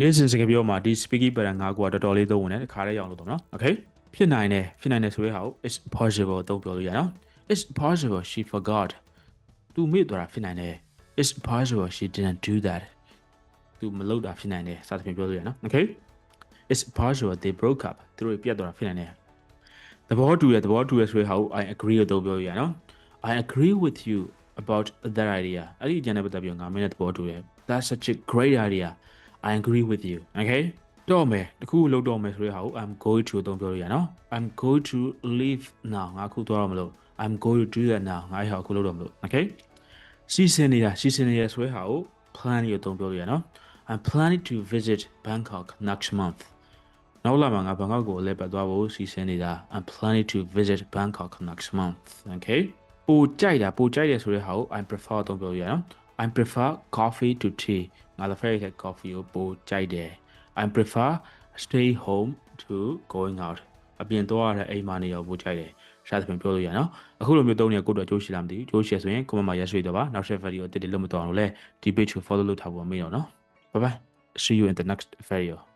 နေ့စဉ်စကားပြောမှာဒီ speaking pattern ၅ခုကတော်တော်လေးသုံးဝင်တယ်တစ်ခါလေးရအောင်လို့တော့နော် okay ဖြစ်နိုင်တယ်ဖြစ်နိုင်တယ်ဆိုတဲ့ဟာကို is possible သုံးပြောလို့ရနော် is possible she forgot သူမေ့သွားတာဖြစ်နိုင်တယ် is possible she didn't do that သူမလုပ်တာဖြစ်နိုင်တယ်စသဖြင့်ပြောလို့ရနော် okay is possible they broke up သူတို့ပြတ်သွားတာဖြစ်နိုင်တယ်သဘောတူရသဘောတူရဆိုတဲ့ဟာကို I agree လို့သုံးပြောလို့ရနော် I agree with you about that idea အဲ့ဒီအကြံနဲ့ပတ်သက်ပြီးတော့ငါမင်းနဲ့သဘောတူရ that's such a great idea I agree with you okay တော့မယ်တခုလောက်တော့မယ်ဆိုတဲ့ဟာကို I'm going to သုံးပြောလို့ရနော် I'm going to leave now ငါခုသွားတော့မလို့ I'm going to do that now ငါအဲ့ဟာခုလောက်တော့မလို့ okay စီစဉ်နေတာစီစဉ်နေရဆိုတဲ့ဟာကို plan ရသုံးပြောလို့ရနော် I'm planning to visit Bangkok next month နောက်လာမှာငါဘန်ကောက်ကိုလည်းပတ်သွားဖို့စီစဉ်နေတာ I'm planning to visit Bangkok next month okay ပိုကြိုက်တာပိုကြိုက်တယ်ဆိုတဲ့ဟာကို I prefer သုံးပြောလို့ရနော် I prefer coffee to tea ငါ favorite coffee ကိုပိုကြိုက်တယ် I prefer stay home to going out အပြင်သွားရတဲ့အိမ်မှာနေရောပိုကြိုက်တယ်ရှားသဖြင့်ပြောလို့ရနော်အခုလိုမျိုးသုံးနေကိုယ့်အတွက်အကျိုးရှိလားမသိဘူးကျိုးရှိရဆိုရင် comment မှာရရှိတော့ပါနောက်ဆက် video တစ်တစ်လုံးမတော်အောင်လို့လဲဒီ page ကို follow လုပ်ထားဖို့မမေ့တော့နော် bye bye see you in the next video